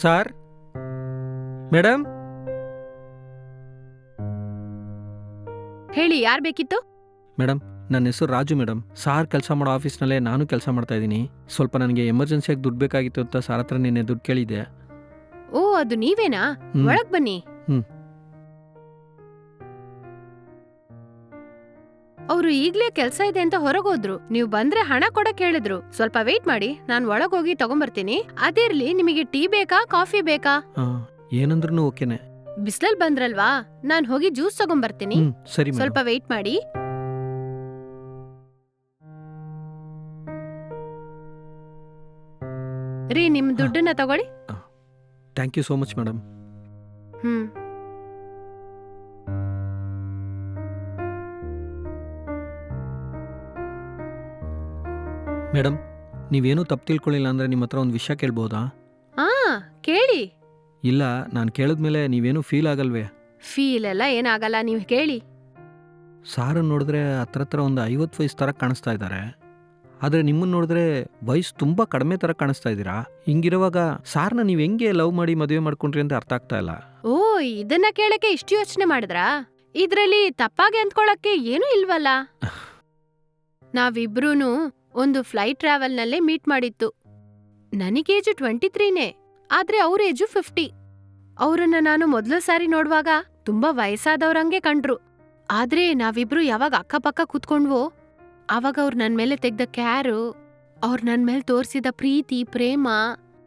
Sir? Madam ಹೇಳಿ ಯಾರು ಬೇಕಿತ್ತು? ಮೇಡಮ್ ನನ್ನ ಹೆಸರು ರಾಜು ಮೇಡಮ್ ಸಾರ್ ಕೆಲಸ ಮಾಡೋ ಆಫೀಸ್ನಲ್ಲೇ ನಾನು ಕೆಲಸ ಮಾಡ್ತಾ ಇದ್ದೀನಿ. ಸ್ವಲ್ಪ ನನಗೆ ಎಮರ್ಜೆನ್ಸಿಯಾಗಿ ದುಡ್ಡು ಬೇಕಾಗಿತ್ತು ಅಂತ ಸಾರ್ ಹತ್ರ ನಿನ್ನೆ ದುಡ್ಡು ಕೇಳಿದ್ದೆ. ಓ ಅದು ನೀವೇನಾ? ಹ್ಮ್. ಒಳಗ್ ಬನ್ನಿ. ಹ್ಮ್. ಅವ್ರು ಈಗ್ಲೇ ಕೆಲ್ಸ ಇದೆ ಅಂತ ಹೊರಗೋದ್ರು. ನೀವು ಬಂದ್ರೆ ಹಣ ಕೊಡಕ್ ಹೇಳಿದ್ರು ಸ್ವಲ್ಪ ವೇಟ್ ಮಾಡಿ ನಾನ್ ಒಳಗೋಗಿ ತಗೊಂಬರ್ತೀನಿ. ಅದಿರ್ಲಿ ನಿಮಗೆ ಟೀ ಬೇಕಾ ಕಾಫಿ ಬೇಕಾ? ಏನಂದ್ರು ಏನಂದ್ರೂ ಓಕೆನೆ. ಬಿಸ್ಲಲ್ ಬಂದ್ರಲ್ವಾ? ನಾನ್ ಹೋಗಿ ಜ್ಯೂಸ್ ತಗೊಂಬರ್ತೀನಿ. ಹ್ಮ್ ಸರಿ ಸ್ವಲ್ಪ ವೆಯ್ಟ್ ವೇಟ್ ಮಾಡಿ. ರೀ ನಿಮ್ ದುಡ್ಡನ್ನ ತಗೊಳ್ಳಿ. Thank you so much madam hmm. Madam ನೀವೇನೂ ತಪ್ಪು ತಿಳ್ಕೊಳ್ಳಿಲ್ಲ ಅಂದರೆ ನಿಮ್ಮ ಹತ್ರ ಒಂದು ವಿಷಯ ಕೇಳ್ಬೋದಾ? ಆ ಕೇಳಿ. ಇಲ್ಲ ನಾನು ಕೇಳಿದ್ಮೇಲೆ ನೀವೇನೂ ಫೀಲ್ ಆಗಲ್ವೇ? ಫೀಲ್ ಎಲ್ಲ ಏನಾಗಲ್ಲ ನೀವು ಕೇಳಿ. ಸಾರನ್ನು ನೋಡಿದ್ರೆ ಹತ್ರ ಹತ್ರ ಒಂದು ಐವತ್ತು ವಯಸ್ಸು ಥರ ಕಾಣಿಸ್ತಾ ಇದ್ದಾರೆ. ಆದರೆ ನಿಮ್ಮನ್ನು ನೋಡಿದ್ರೆ ವಯಸ್ಸು ತುಂಬ ಕಡಿಮೆ ಥರ ಕಾಣಿಸ್ತಾ ಇದ್ದೀರಾ? ಹಿಂಗಿರುವಾಗ ಸಾರ್ನ ನೀವು ಹೆಂಗೆ ಲವ್ ಮಾಡಿ ಮದುವೆ ಮಾಡ್ಕೊಂಡ್ರಿ ಅಂತ ಅರ್ಥ ಆಗ್ತಾ ಇಲ್ಲ. ಓ ಇದನ್ನ ಕೇಳಕ್ಕೆ ಇಷ್ಟು ಯೋಚನೆ ಮಾಡಿದ್ರಾ? ಇದ್ರಲ್ಲಿ ತಪ್ಪಾಗಿ ಅಂದ್ಕೊಳಕ್ಕೆ ಏನೂ ಇಲ್ವಲ್ಲ? ನಾವಿಬ್ರೂನು ಒಂದು ಫ್ಲೈಟ್ ಟ್ರಾವೆಲ್ನಲ್ಲೇ ಮೀಟ್ ಮಾಡಿತ್ತು. ನನಗೇಜು ಟ್ವೆಂಟಿ ತ್ರೀನೇ, ಆದ್ರೆ ಅವ್ರ ಏಜು ಫಿಫ್ಟಿ. ಅವರನ್ನ ನಾನು ಮೊದಲ ಸಾರಿ ನೋಡುವಾಗ ತುಂಬಾ ವಯಸ್ಸಾದವ್ರಂಗೆ ಕಂಡ್ರು. ಆದ್ರೆ ನಾವಿಬ್ರು ಯಾವಾಗ ಅಕ್ಕಪಕ್ಕ ಕೂತ್ಕೊಂಡ್ವೋ ಆವಾಗ ಅವ್ರು ನನ್ ಮೇಲೆ ತೆಗ್ದ ಕ್ಯಾರು, ಅವ್ರ್ ನನ್ ಮೇಲೆ ತೋರಿಸಿದ ಪ್ರೀತಿ, ಪ್ರೇಮ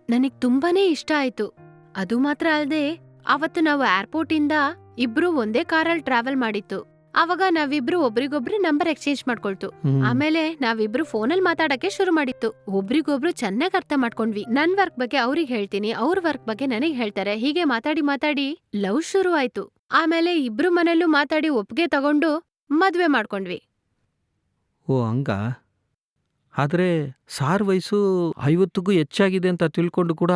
ನನಗ್ ತುಂಬಾನೇ ಇಷ್ಟ ಆಯ್ತು. ಅದು ಮಾತ್ರ ಅಲ್ದೆ, ಅವತ್ತು ನಾವು ಏರ್ಪೋರ್ಟ್ ಇಂದ ಇಬ್ರು ಒಂದೇ ಕಾರಲ್ಲಿ ಟ್ರಾವೆಲ್ ಮಾಡಿತ್ತು. ಆವಾಗ ನಾವಿಬ್ರು ಒಬ್ರಿಗೊಬ್ರು ನಂಬರ್ ಎಕ್ಸ್ಚೇಂಜ್ ಮಾಡ್ಕೊಳ್ತು. ಹ್ಮ್. ಆಮೇಲೆ ನಾವಿಬ್ರು ಫೋನಲ್ಲಿ ಮಾತಾಡಕ್ಕೆ ಶುರು ಮಾಡಿತ್ತು ಒಬ್ರಿಗೊಬ್ರು ಚೆನ್ನಾಗಿ ಅರ್ಥ ಮಾಡ್ಕೊಂಡ್ವಿ. ನನ್ ವರ್ಕ್ ಬಗ್ಗೆ ಅವ್ರಿಗೆ ಹೇಳ್ತೀನಿ ಅವ್ರ ವರ್ಕ್ ಬಗ್ಗೆ ನನಗ್ ಹೇಳ್ತಾರೆ. ಹೀಗೆ ಮಾತಾಡಿ ಮಾತಾಡಿ ಲವ್ ಶುರು ಆಯ್ತು. ಆಮೇಲೆ ಇಬ್ರು ಮನೆಯಲ್ಲೂ ಮಾತಾಡಿ ಒಪ್ಗೆ ತಗೊಂಡು ಮದ್ವೆ ಮಾಡ್ಕೊಂಡ್ವಿ. ಓ ಹಂಗ? ಆದ್ರೆ ಸಾರ್ ವಯಸ್ಸು ಐವತ್ತಿಗೂ ಹೆಚ್ಚಾಗಿದೆ ಅಂತ ತಿಳ್ಕೊಂಡು ಕೂಡ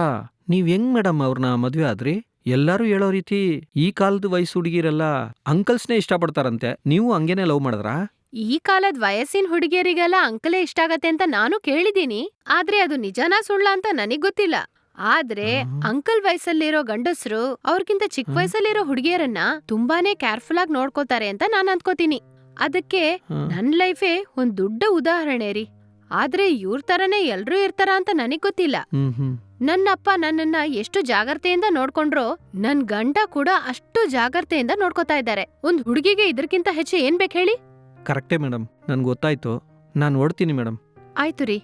ನೀವು ಹೆಂಗ್ ಮೇಡಮ್ ಅವ್ರನ್ನ ಮದುವೆ ಆದ್ರಿ? ಎಲ್ಲರೂ ಹೇಳೋ ರೀತಿ ಈ ಕಾಲದ ವಯಸ್ಸು ಹುಡುಗಿರೆಲ್ಲ ಅಂಕಲ್ಸ್ನೇ ಇಷ್ಟಪಡ್ತಾರಂತೆ. ನೀವು ಹಂಗೇನೆ ಲವ್ ಮಾಡಿದ್ರಾ? ಈ ಕಾಲದ ವಯಸ್ಸಿನ ಹುಡುಗಿಯರಿಗೆಲ್ಲ ಅಂಕಲೇ ಇಷ್ಟ ಆಗತ್ತೆ ಅಂತ ನಾನು ಕೇಳಿದೀನಿ. ಆದ್ರೆ ಅದು ನಿಜನಾ ಸುಳ್ಳ ಅಂತ ನನಗ್ ಗೊತ್ತಿಲ್ಲ. ಆದ್ರೆ. ಅಂಕಲ್ ವಯಸ್ಸಲ್ಲಿರೋ ಗಂಡಸರು ಅವ್ರಿಗಿಂತ ಚಿಕ್ಕ. ವಯಸ್ಸಲ್ಲಿರೋ ಹುಡುಗಿಯರನ್ನ ತುಂಬಾನೇ ಕೇರ್ಫುಲ್ ಆಗಿ ನೋಡ್ಕೋತಾರೆ ಅಂತ ನಾನ್ ಅನ್ಕೋತೀನಿ. ಅದಕ್ಕೆ. ನನ್ ಲೈಫೇ ಒಂದ್ ದೊಡ್ಡ ಉದಾಹರಣೆ ರೀ. ಆದ್ರೆ ಇವ್ರ ತರನೇ ಎಲ್ರೂ ಇರ್ತಾರ ಅಂತ ನನಗ್ ಗೊತ್ತಿಲ್ಲ. ನನ್ನಪ್ಪ ನನ್ನನ್ನ ಎಷ್ಟು ಜಾಗ್ರತೆಯಿಂದ ನೋಡ್ಕೊಂಡ್ರೋ ನನ್ ಗಂಡ ಕೂಡ ಅಷ್ಟು ಜಾಗ್ರತೆಯಿಂದ ನೋಡ್ಕೊತಾ ಇದ್ದಾರೆ. ಒಂದ್ ಹುಡುಗಿಗೆ ಇದಕ್ಕಿಂತ ಹೆಚ್ಚು ಏನ್ ಬೇಕು ಹೇಳಿ? ಕರೆಕ್ಟೇ ಮೇಡಮ್ ನನ್ಗೆ ಗೊತ್ತಾಯ್ತು. ನಾನು ಓಡ್ತೀನಿ ಮೇಡಮ್ ಆಯ್ತು ರೀ.